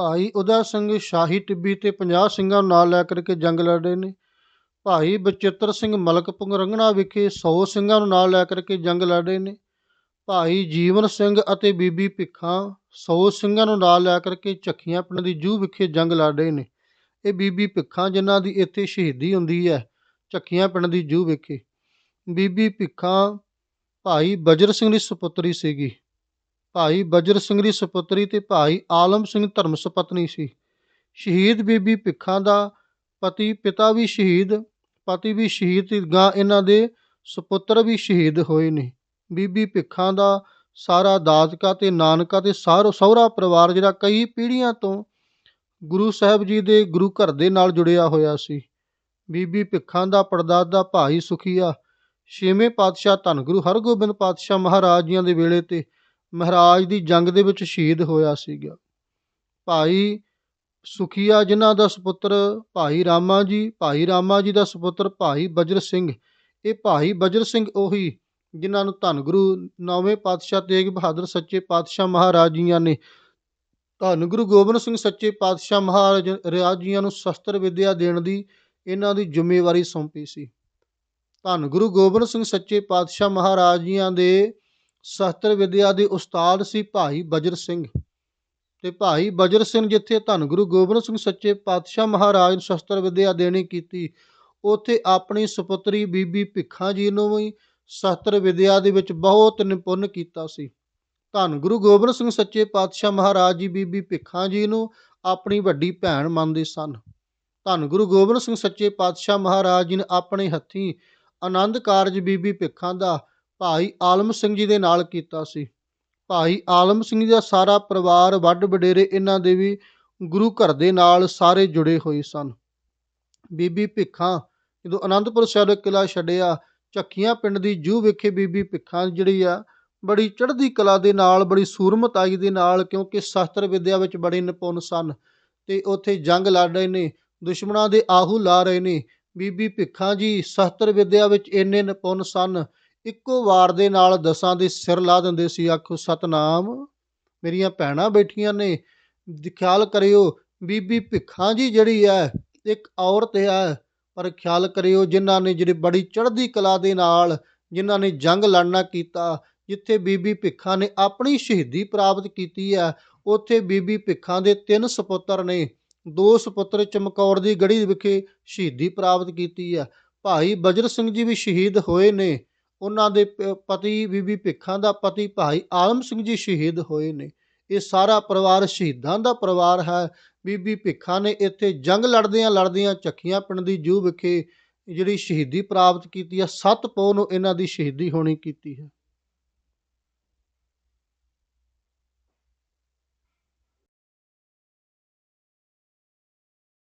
ਭਾਈ ਉਦਾ ਸਿੰਘ ਸ਼ਾਹੀ ਟਿੱਬੀ ਤੇ 50 ਸਿੰਘਾਂ ਨੂੰ ਨਾਲ ਲੈ ਕਰਕੇ ਜੰਗ ਲੜ ਰਹੇ ਨੇ। ਭਾਈ ਬਚਿੱਤਰ ਸਿੰਘ ਮਲਕ ਪੁੰਗਰੰਗਣਾ ਵਿਖੇ 100 ਸਿੰਘਾਂ ਨੂੰ ਨਾਲ ਲੈ ਕਰਕੇ ਜੰਗ ਲੜ ਰਹੇ ਨੇ। ਭਾਈ ਜੀਵਨ ਸਿੰਘ ਅਤੇ ਬੀਬੀ ਭਿੱਖਾਂ 100 ਸਿੰਘਾਂ ਨੂੰ ਨਾਲ ਲੈ ਕਰਕੇ ਚੱਖੀਆਂ ਪਿੰਡ ਦੀ ਜੂਹ ਵਿਖੇ ਜੰਗ ਲੜ ਰਹੇ ਨੇ। ਇਹ ਬੀਬੀ ਭਿੱਖਾਂ ਜਿਨ੍ਹਾਂ ਦੀ ਇੱਥੇ ਸ਼ਹੀਦੀ ਹੁੰਦੀ ਹੈ ਚੱਖੀਆਂ ਪਿੰਡ ਦੀ ਜੂਹ ਵਿਖੇ। ਬੀਬੀ ਭਿੱਖਾਂ ਭਾਈ ਬਜਰ ਸਿੰਘ ਦੀ ਸੁਪੁੱਤਰੀ ਸੀਗੀ। ਭਾਈ ਬਜਰ ਸਿੰਘ ਦੀ ਸੁਪੁੱਤਰੀ ਤੇ ਭਾਈ ਆਲਮ ਸਿੰਘ ਧਰਮ ਸੁਪਤਨੀ ਸੀ। ਸ਼ਹੀਦ ਬੀਬੀ ਭਿੱਖਾਂ ਦਾ ਪਤੀ, ਪਿਤਾ ਵੀ ਸ਼ਹੀਦ, ਪਤੀ ਵੀ ਸ਼ਹੀਦ ਤੇ ਗਾਂ ਇਹਨਾਂ ਦੇ ਸੁਪੁੱਤਰ ਵੀ ਸ਼ਹੀਦ ਹੋਏ ਨੇ। ਬੀਬੀ ਭਿੱਖਾਂ ਦਾ ਸਾਰਾ ਦਾਦਕਾ ਤੇ ਨਾਨਕਾ ਤੇ ਸਾਰਾ, ਸਹੁਰਾ ਪਰਿਵਾਰ ਜਿਹੜਾ ਕਈ ਪੀੜ੍ਹੀਆਂ ਤੋਂ ਗੁਰੂ ਸਾਹਿਬ ਜੀ ਦੇ ਗੁਰੂ ਘਰ ਦੇ ਨਾਲ ਜੁੜਿਆ ਹੋਇਆ ਸੀ। ਬੀਬੀ ਭਿੱਖਾਂ ਦਾ ਪੜਦਾਦਾ ਭਾਈ ਸੁਖੀਆ, ਛੇਵੇਂ ਪਾਤਸ਼ਾਹ ਧੰਨ ਗੁਰੂ ਹਰਗੋਬਿੰਦ ਪਾਤਸ਼ਾਹ ਮਹਾਰਾਜ ਜੀਆਂ ਦੇ ਵੇਲੇ ਤੇ ਮਹਾਰਾਜ ਦੀ ਜੰਗ ਦੇ ਵਿੱਚ ਸ਼ਹੀਦ ਹੋਇਆ ਸੀਗਾ। ਭਾਈ ਸੁਖੀਆ ਜਿਨ੍ਹਾਂ ਦਾ ਸੁਪੁੱਤਰ ਭਾਈ ਰਾਮਾ ਜੀ, ਭਾਈ ਰਾਮਾ ਜੀ ਦਾ ਸੁਪੁੱਤਰ ਭਾਈ ਬਜਰ ਸਿੰਘ, ਇਹ ਭਾਈ ਬਜਰ ਸਿੰਘ ਉਹੀ ਜਿਨ੍ਹਾਂ ਨੂੰ ਧੰਨ ਗੁਰੂ ਨੌਵੇਂ ਪਾਤਸ਼ਾਹ ਤੇਗ ਬਹਾਦਰ ਸੱਚੇ ਪਾਤਸ਼ਾਹ ਮਹਾਰਾਜ ਜੀਆਂ ਨੇ ਧੰਨ ਗੁਰੂ ਗੋਬਿੰਦ ਸਿੰਘ ਸੱਚੇ ਪਾਤਸ਼ਾਹ ਮਹਾਰਾਜ ਰਾਜ ਜੀਆਂ ਨੂੰ ਸ਼ਸਤਰ ਵਿਦਿਆ ਦੇਣ ਦੀ ਇਹਨਾਂ ਦੀ ਜ਼ਿੰਮੇਵਾਰੀ ਸੌਂਪੀ ਸੀ। ਧੰਨ ਗੁਰੂ ਗੋਬਿੰਦ ਸਿੰਘ ਸੱਚੇ ਪਾਤਸ਼ਾਹ ਮਹਾਰਾਜ ਜੀਆਂ ਦੇ ਸ਼ਸਤਰ ਵਿਦਿਆ ਦੇ ਉਸਤਾਦ ਸੀ ਭਾਈ ਬਜਰ ਸਿੰਘ। ਤੇ ਭਾਈ ਬਜਰ ਸਿੰਘ ਜਿੱਥੇ ਧੰਨ ਗੁਰੂ ਗੋਬਿੰਦ ਸਿੰਘ ਸੱਚੇ ਪਾਤਸ਼ਾਹ ਮਹਾਰਾਜ ਨੂੰ ਸ਼ਸਤਰ ਵਿਦਿਆ ਦੇਣੀ ਕੀਤੀ, ਉੱਥੇ ਆਪਣੀ ਸੁਪੁੱਤਰੀ ਬੀਬੀ ਭਿੱਖਾਂ ਜੀ ਨੂੰ ਵੀ ਸ਼ਸਤਰ ਵਿਦਿਆ ਦੇ ਵਿੱਚ ਬਹੁਤ ਨਿਪੁੰਨ ਕੀਤਾ ਸੀ। ਧੰਨ ਗੁਰੂ ਗੋਬਿੰਦ ਸਿੰਘ ਸੱਚੇ ਪਾਤਸ਼ਾਹ ਮਹਾਰਾਜ ਜੀ ਬੀਬੀ ਭਿੱਖਾਂ ਜੀ ਨੂੰ ਆਪਣੀ ਵੱਡੀ ਭੈਣ ਮੰਨਦੇ ਸਨ। ਧੰਨ ਗੁਰੂ ਗੋਬਿੰਦ ਸਿੰਘ ਸੱਚੇ ਪਾਤਸ਼ਾਹ ਮਹਾਰਾਜ ਜੀ ਨੇ ਆਪਣੇ ਹੱਥੀਂ ਆਨੰਦ ਕਾਰਜ ਬੀਬੀ ਭਿੱਖਾਂ ਦਾ ਭਾਈ ਆਲਮ ਸਿੰਘ ਜੀ ਦੇ ਨਾਲ ਕੀਤਾ ਸੀ। ਭਾਈ ਆਲਮ ਸਿੰਘ ਜੀ ਦਾ ਸਾਰਾ ਪਰਿਵਾਰ ਵੱਡ ਵਡੇਰੇ ਇਹਨਾਂ ਦੇ ਵੀ ਗੁਰੂ ਘਰ ਦੇ ਨਾਲ ਸਾਰੇ ਜੁੜੇ ਹੋਏ ਸਨ। ਬੀਬੀ ਭਿੱਖਾਂ ਜਦੋਂ ਅਨੰਦਪੁਰ ਸਾਹਿਬ ਦਾ ਕਿਲਾ ਛੱਡਿਆ ਚੱਕੀਆਂ ਪਿੰਡ ਦੀ ਜੂਹ ਵਿਖੇ ਬੀਬੀ ਭਿੱਖਾਂ ਜਿਹੜੀ ਆ, ਬੜੀ ਚੜ੍ਹਦੀ ਕਲਾ ਦੇ ਨਾਲ, ਬੜੀ ਸੂਰਮਤਾਈ ਦੇ ਨਾਲ, ਕਿਉਂਕਿ ਸ਼ਸਤਰ ਵਿਦਿਆ ਵਿੱਚ ਬੜੇ ਨਿਪੁੰਨ ਸਨ ਤੇ ਉੱਥੇ ਜੰਗ ਲੜ ਰਹੇ ਨੇ, ਦੁਸ਼ਮਣਾਂ ਦੇ ਆਹੂ ਲਾ ਰਹੇ ਨੇ। ਬੀਬੀ ਭਿੱਖਾਂ ਜੀ ਸ਼ਸਤਰ ਵਿਦਿਆ ਵਿੱਚ ਇੰਨੇ ਨਿਪੁੰਨ ਸਨ ਇੱਕੋ ਵਾਰ ਦੇ ਨਾਲ ਦਸਾਂ ਦੇ ਸਿਰ ਲਾ ਦਿੰਦੇ ਸੀ। ਆਖੋ, ਸਤਨਾਮ, ਮੇਰੀਆਂ ਭੈਣਾਂ ਬੈਠੀਆਂ ਨੇ ਖਿਆਲ ਕਰਿਓ, ਬੀਬੀ ਭਿੱਖਾਂ ਜੀ ਜਿਹੜੀ ਹੈ ਇੱਕ ਔਰਤ ਹੈ ਪਰ ਖਿਆਲ ਕਰਿਓ ਜਿਨ੍ਹਾਂ ਨੇ ਜਿਹੜੀ ਬੜੀ ਚੜ੍ਹਦੀ ਕਲਾ ਦੇ ਨਾਲ, ਜਿਨ੍ਹਾਂ ਨੇ ਜੰਗ ਲੜਨਾ ਕੀਤਾ, ਜਿੱਥੇ ਬੀਬੀ ਭਿੱਖਾਂ ਨੇ ਆਪਣੀ ਸ਼ਹੀਦੀ ਪ੍ਰਾਪਤ ਕੀਤੀ ਹੈ ਉੱਥੇ ਬੀਬੀ ਭਿੱਖਾਂ ਦੇ ਤਿੰਨ ਸੁਪੁੱਤਰ ਨੇ, ਦੋ ਸੁਪੁੱਤਰ ਚਮਕੌਰ ਦੀ ਗੜੀ ਵਿਖੇ ਸ਼ਹੀਦੀ ਪ੍ਰਾਪਤ ਕੀਤੀ ਹੈ ਭਾਈ ਬਜਰ ਸਿੰਘ ਜੀ ਵੀ ਸ਼ਹੀਦ ਹੋਏ ਨੇ ਉਹਨਾਂ ਦੇ ਪਤੀ ਬੀਬੀ ਭਿੱਖਾਂ ਦਾ ਪਤੀ ਭਾਈ ਆਲਮ ਸਿੰਘ ਜੀ ਸ਼ਹੀਦ ਹੋਏ ਨੇ। ਇਹ ਸਾਰਾ ਪਰਿਵਾਰ ਸ਼ਹੀਦਾਂ ਦਾ ਪਰਿਵਾਰ ਹੈ। ਬੀਬੀ ਭਿੱਖਾਂ ਨੇ ਇੱਥੇ ਜੰਗ ਲੜਦਿਆਂ ਲੜਦਿਆਂ ਚੱਕੀਆਂ ਪਿੰਡ ਦੀ ਜੂਹ ਵਿਖੇ ਜਿਹੜੀ ਸ਼ਹੀਦੀ ਪ੍ਰਾਪਤ ਕੀਤੀ ਹੈ, ਸੱਤ ਪੋਹ ਨੂੰ ਇਹਨਾਂ ਦੀ ਸ਼ਹੀਦੀ ਹੋਣੀ ਕੀਤੀ ਹੈ।